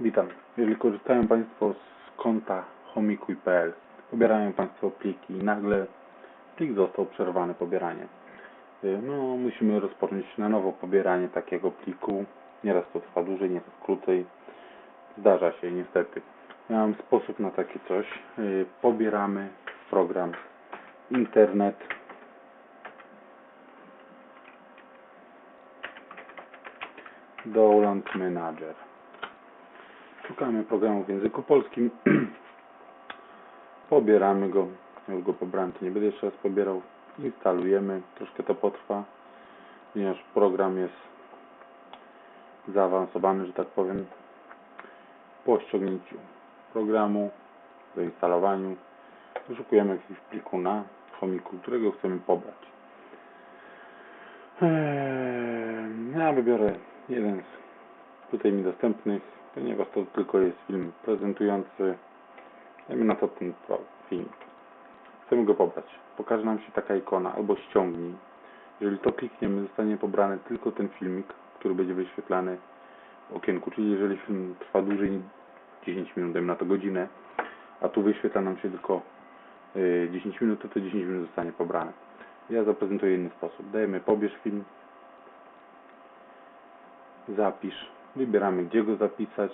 Witam. Jeżeli korzystają Państwo z konta homikuj.pl, pobierają Państwo pliki i nagle plik został przerwany pobieranie. Y, No, musimy rozpocząć na nowo pobieranie takiego pliku. Nieraz to trwa dłużej, nieraz krócej. Zdarza się niestety. Ja mam sposób na takie coś. Y, Pobieramy program Internet. Download Manager. Szukamy programu w języku polskim. Pobieramy go. Już go pobrałem, to nie będę jeszcze raz pobierał. Instalujemy. Troszkę to potrwa, ponieważ program jest zaawansowany, że tak powiem. Po ściągnięciu programu, zainstalowaniu, wyszukujemy jakiegoś pliku na chomiku, którego chcemy pobrać. Eee, Ja wybiorę jeden z tutaj mi dostępnych, ponieważ to tylko jest film prezentujący, dajmy na to ten film. Chcemy go pobrać. Pokaże nam się taka ikona, albo ściągnij. Jeżeli to klikniemy, zostanie pobrany tylko ten filmik, który będzie wyświetlany w okienku. Czyli jeżeli film trwa dłużej niż 10 minut, dajmy na to godzinę, a tu wyświetla nam się tylko y, 10 minut, to te 10 minut zostanie pobrane. Ja zaprezentuję inny sposób. Dajemy pobierz film, zapisz, wybieramy gdzie go zapisać,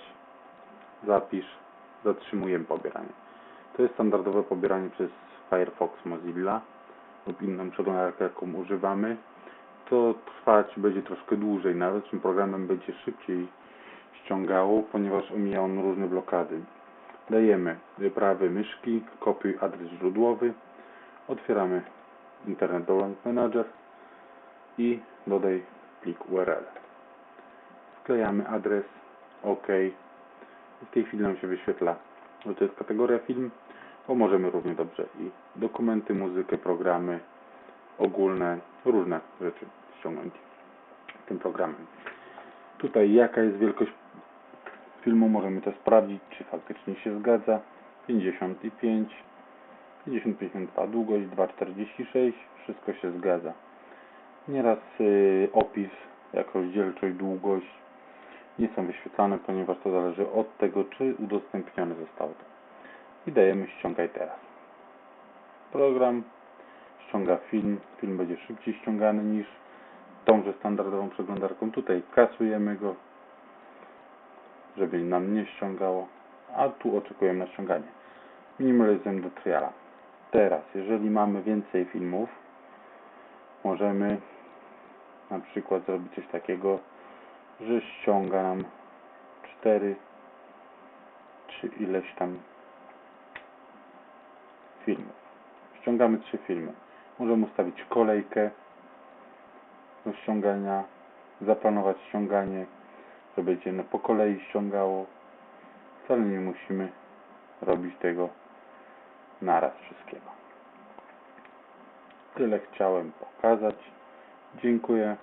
zapisz, zatrzymujemy pobieranie. To jest standardowe pobieranie przez Firefox Mozilla lub inną przeglądarkę jaką używamy. To trwać będzie troszkę dłużej, nawet tym programem będzie szybciej ściągało, ponieważ omija on różne blokady. Dajemy prawy myszki, kopiuj adres źródłowy, otwieramy Internet Download Manager i dodaj plik URL. Wklejamy adres, OK. W tej chwili nam się wyświetla, że to jest kategoria film, bo możemy równie dobrze i dokumenty, muzykę, programy ogólne, różne rzeczy ściągnąć tym programem. Tutaj jaka jest wielkość filmu, możemy to sprawdzić, czy faktycznie się zgadza. 55, 50-52 długość, 2,46, wszystko się zgadza. Nieraz y, opis, jak rozdzielczość, długość nie są wyświetlane, ponieważ to zależy od tego, czy udostępnione zostało to. I dajemy ściągaj teraz. Program ściąga film, film będzie szybciej ściągany niż tąże standardową przeglądarką. Tutaj kasujemy go, żeby nam nie ściągało, a tu oczekujemy na ściąganie. Minimalizujemy do triala. Teraz, jeżeli mamy więcej filmów, możemy na przykład zrobić coś takiego, że ściąga nam 4 czy ileś tam filmów. Ściągamy 3 filmy. Możemy ustawić kolejkę do ściągania, zaplanować ściąganie, że będzie no po kolei ściągało. Wcale nie musimy robić tego naraz wszystkiego. Tyle chciałem pokazać. Dziękuję.